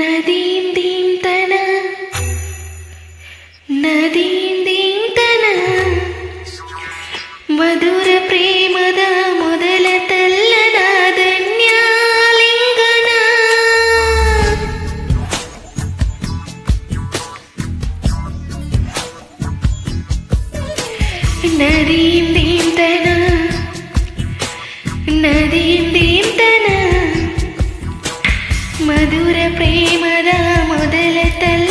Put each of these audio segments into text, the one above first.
നദീം ദീം തന. നദീം ദീം തന. മധുര പ്രേമത മുതല തല്ലനാദന്യാലിംഗന നദീം ദീം തന. നദീം ಮಧುರ ಪ್ರೇಮದ ಮೊದಲ ತಲೆ.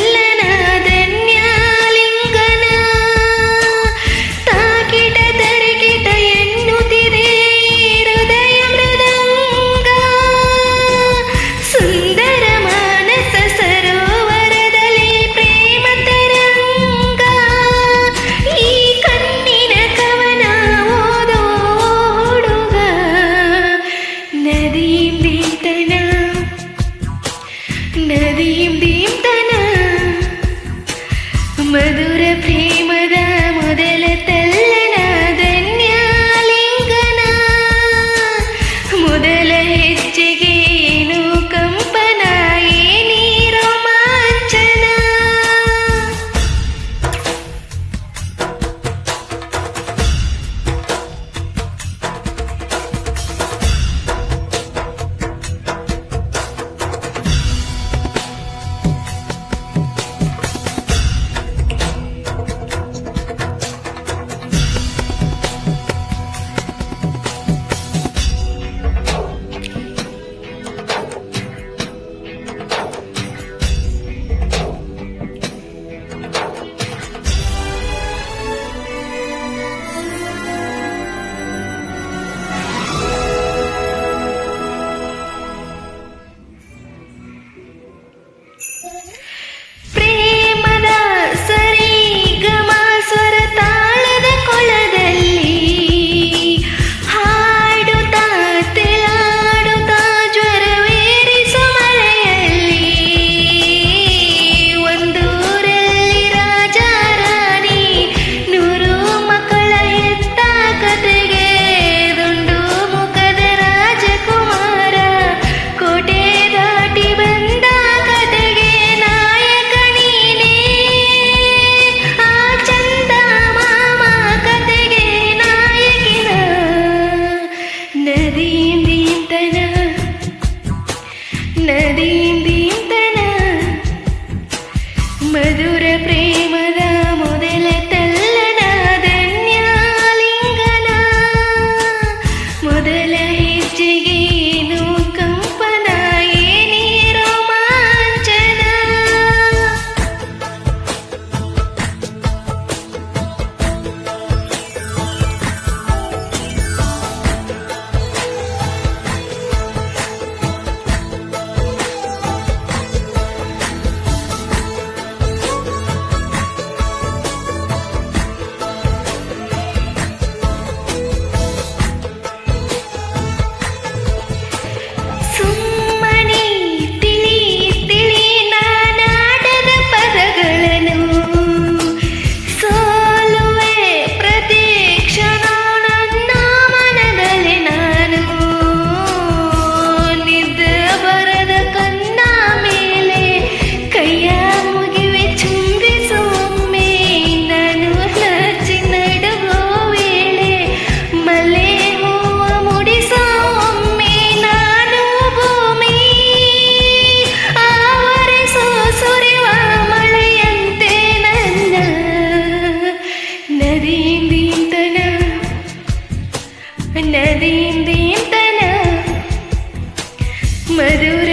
നദിയും ദീം തന മധുര പ്രേമ मधुर